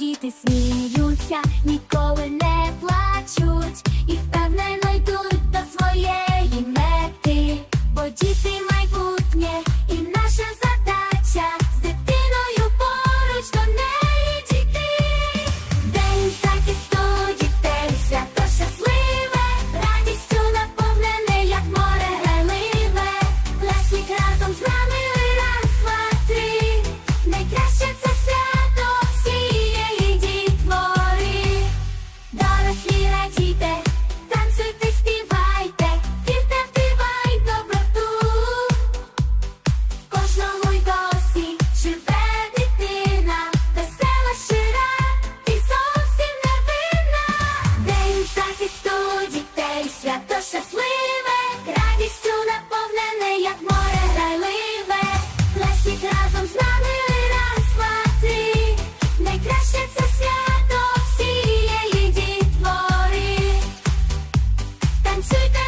діти сміються, ніколи не плачуть і впевнено йдуть до своєї мети, бо діти. 춤출 때